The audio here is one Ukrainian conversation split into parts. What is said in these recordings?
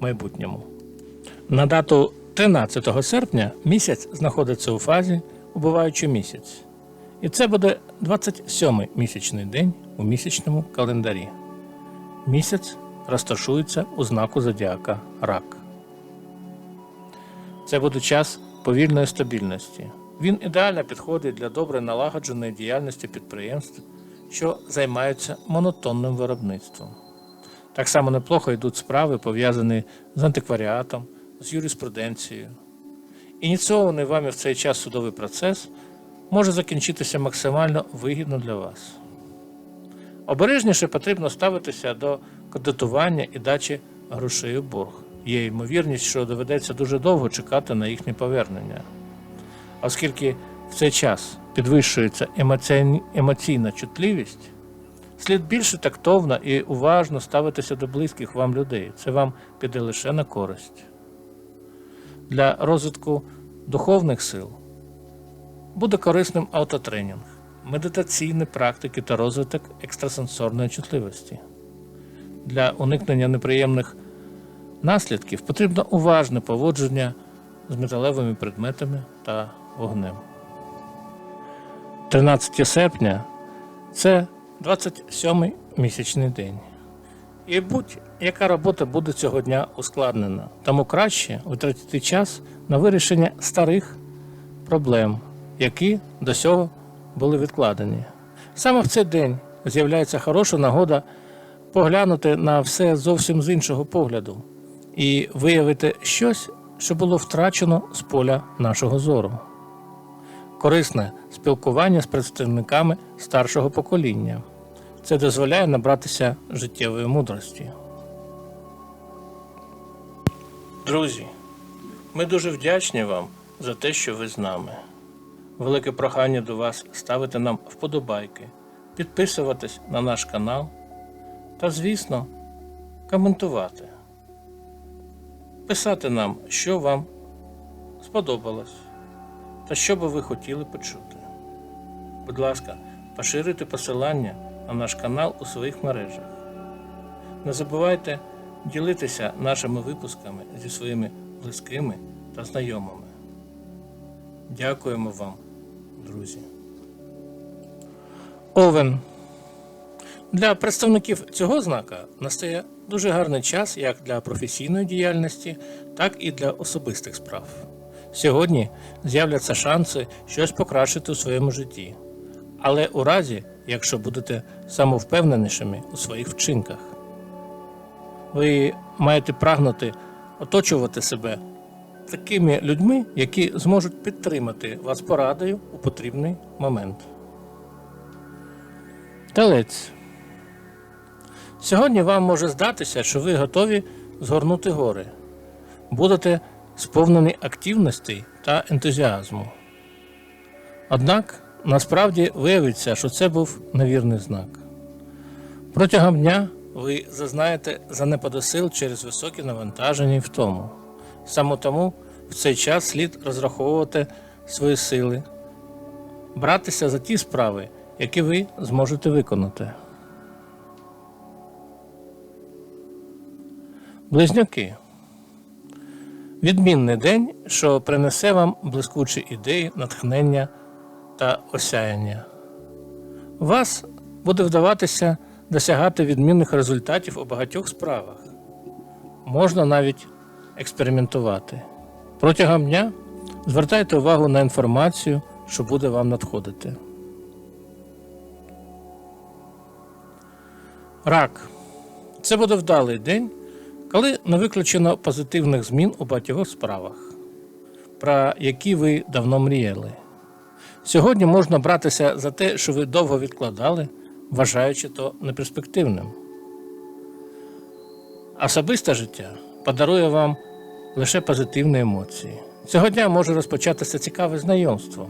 майбутньому. На дату 13 серпня місяць знаходиться у фазі убиваючий місяць. І це буде 27-й місячний день у місячному календарі. Місяць розташується у знаку зодіака Рак. Це буде час повільної стабільності. Він ідеально підходить для добре налагодженої діяльності підприємств, що займаються монотонним виробництвом. Так само неплохо йдуть справи, пов'язані з антикваріатом, з юриспруденцією. Ініційований вами в цей час судовий процес може закінчитися максимально вигідно для вас. Обережніше потрібно ставитися до кредитування і дачі грошей у борг. Є ймовірність, що доведеться дуже довго чекати на їхнє повернення. Оскільки в цей час підвищується емоційна чутливість, слід більше тактовно і уважно ставитися до близьких вам людей. Це вам піде лише на користь. Для розвитку духовних сил буде корисним автотренінг, медитаційні практики та розвиток екстрасенсорної чутливості. Для уникнення неприємних наслідків потрібно уважне поводження з металевими предметами та вогнем. 13 серпня це 27-й місячний день. І будь-яка робота буде цього дня ускладнена, тому краще витратити час на вирішення старих проблем, які до цього були відкладені. Саме в цей день з'являється хороша нагода поглянути на все зовсім з іншого погляду і виявити щось, що було втрачено з поля нашого зору. Корисне спілкування з представниками старшого покоління. Це дозволяє набратися життєвої мудрості. Друзі, ми дуже вдячні вам за те, що ви з нами. Велике прохання до вас ставити нам вподобайки, підписуватись на наш канал та, звісно, коментувати. Писати нам, що вам сподобалось та що би ви хотіли почути. Будь ласка, поширюйте посилання на наш канал у своїх мережах. Не забувайте ділитися нашими випусками зі своїми близькими та знайомими. Дякуємо вам, друзі. Овен. Для представників цього знака настає дуже гарний час як для професійної діяльності, так і для особистих справ. Сьогодні з'являться шанси щось покращити у своєму житті, але у разі, якщо будете самовпевненішими у своїх вчинках. Ви маєте прагнути оточувати себе такими людьми, які зможуть підтримати вас порадою у потрібний момент. Телець. Сьогодні вам може здатися, що ви готові згорнути гори. Будете сповнені активності та ентузіазму. Однак насправді виявиться, що це був невірний знак. Протягом дня ви зазнаєте занепаду сил через високі навантаження і втому. Саме тому в цей час слід розраховувати свої сили, братися за ті справи, які ви зможете виконати. Близнюки. Відмінний день, що принесе вам блискучі ідеї, натхнення та осяяння. Вас буде вдаватися досягати відмінних результатів у багатьох справах. Можна навіть експериментувати. Протягом дня звертайте увагу на інформацію, що буде вам надходити. Рак. Це буде вдалий день, коли не виключено позитивних змін у багатьох справах, про які ви давно мріяли. Сьогодні можна братися за те, що ви довго відкладали, вважаючи то неперспективним. Особисте життя подарує вам лише позитивні емоції. Цього дня може розпочатися цікаве знайомство,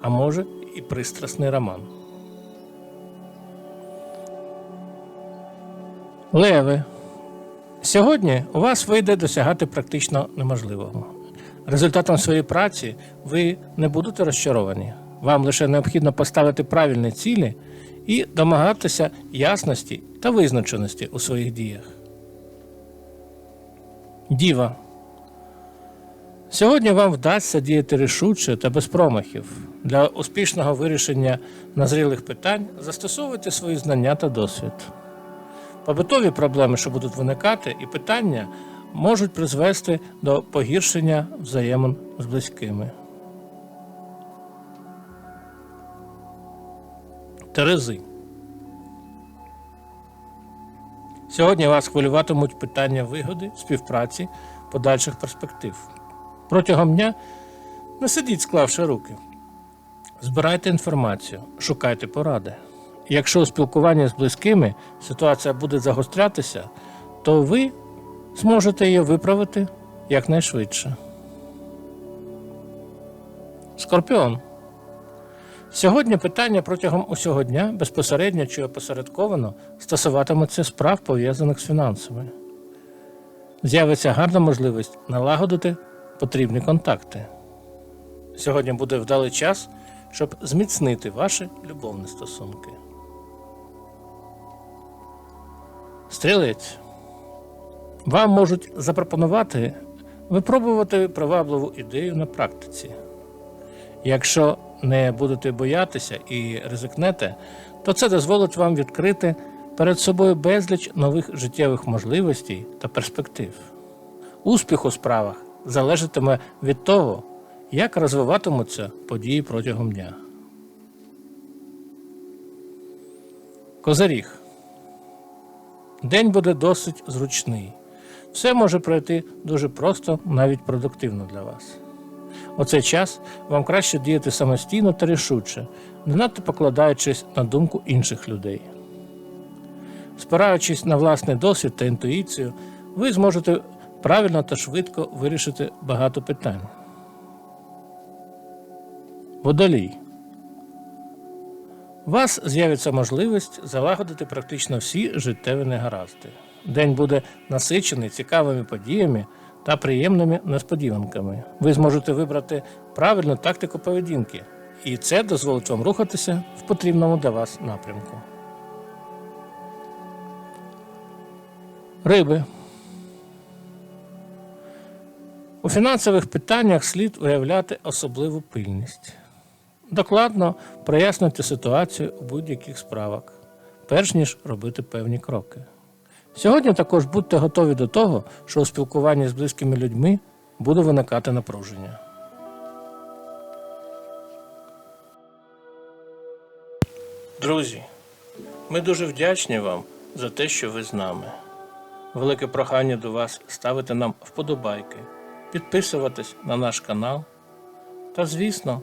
а може і пристрасний роман. Леви. Сьогодні у вас вийде досягати практично неможливого. Результатом своєї праці ви не будете розчаровані. Вам лише необхідно поставити правильні цілі і домагатися ясності та визначеності у своїх діях. Діва. Сьогодні вам вдасться діяти рішуче та без промахів. Для успішного вирішення назрілих питань застосовуйте свої знання та досвід. Побутові проблеми, що будуть виникати, і питання можуть призвести до погіршення взаємин з близькими. Терези. Сьогодні вас хвилюватимуть питання вигоди, співпраці, подальших перспектив. Протягом дня не сидіть, склавши руки. Збирайте інформацію, шукайте поради. Якщо у спілкуванні з близькими ситуація буде загострятися, то ви зможете її виправити якнайшвидше. Скорпіон. Сьогодні питання протягом усього дня безпосередньо чи опосередковано стосуватимуться справ, пов'язаних з фінансами. З'явиться гарна можливість налагодити потрібні контакти. Сьогодні буде вдалий час, щоб зміцнити ваші любовні стосунки. Стрілець. Вам можуть запропонувати випробувати привабливу ідею на практиці. Якщо не будете боятися і ризикнете, то це дозволить вам відкрити перед собою безліч нових життєвих можливостей та перспектив. Успіх у справах залежатиме від того, як розвиватимуться події протягом дня. Козиріг. День буде досить зручний. Все може пройти дуже просто, навіть продуктивно для вас. У цей час вам краще діяти самостійно та рішуче, не надто покладаючись на думку інших людей. Спираючись на власний досвід та інтуїцію, ви зможете правильно та швидко вирішити багато питань. Водолій. У вас з'явиться можливість залагодити практично всі життєві негаразди. День буде насичений цікавими подіями та приємними несподіванками. Ви зможете вибрати правильну тактику поведінки, і це дозволить вам рухатися в потрібному для вас напрямку. Риби. У фінансових питаннях слід виявляти особливу пильність. Докладно прояснюйте ситуацію у будь-яких справах, перш ніж робити певні кроки. Сьогодні також будьте готові до того, що у спілкуванні з близькими людьми буде виникати напруження. Друзі, ми дуже вдячні вам за те, що ви з нами. Велике прохання до вас ставити нам вподобайки, підписуватись на наш канал та, звісно,